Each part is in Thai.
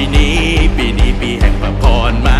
ปีนี้ ปีนี้ปีแห่งพระพรมา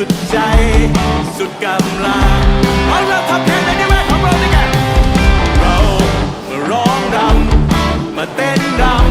สุดใจ สุดกำลังเอาเราทำเพลงในนิเวศของเราด้วยกันเรามาร้องรำมาเต้นรำ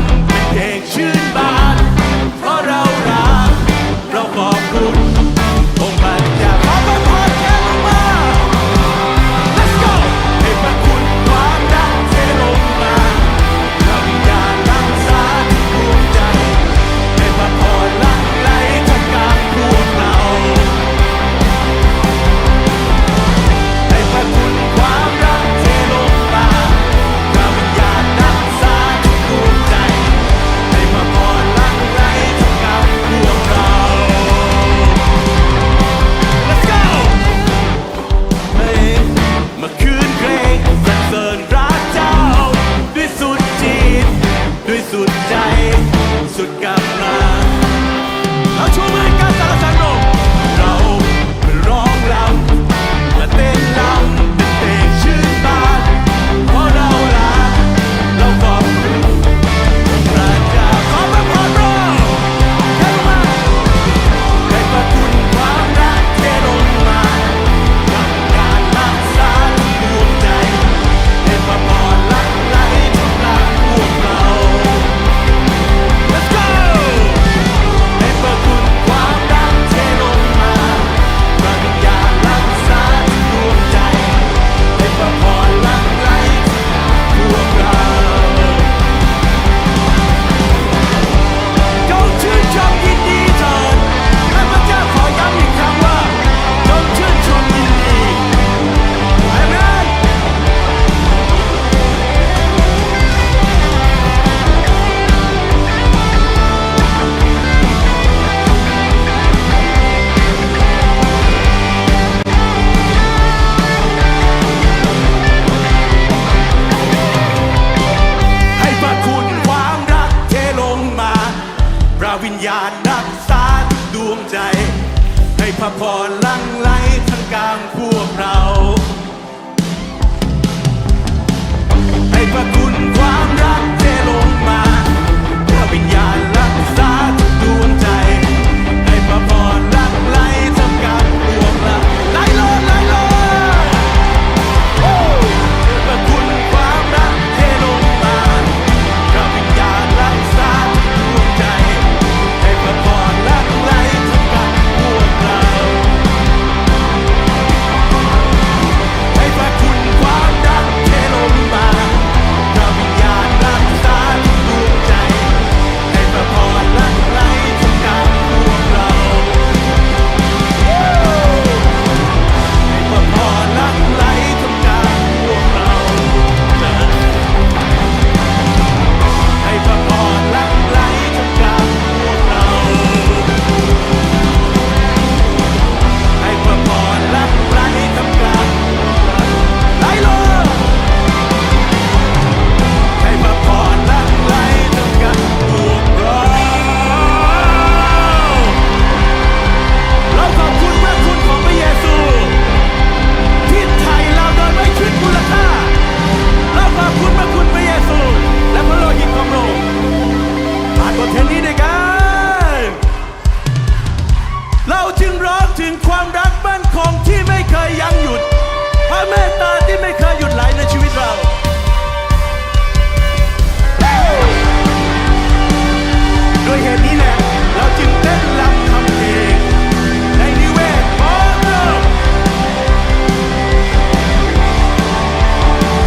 ใจ ให้พระพรลั่งไหลทั้งกลางพวกเรา ให้พระ เราจึงร้องถึงความรักมั่นคงที่ไม่เคยยั้งหยุด พระเมตตาที่ไม่เคย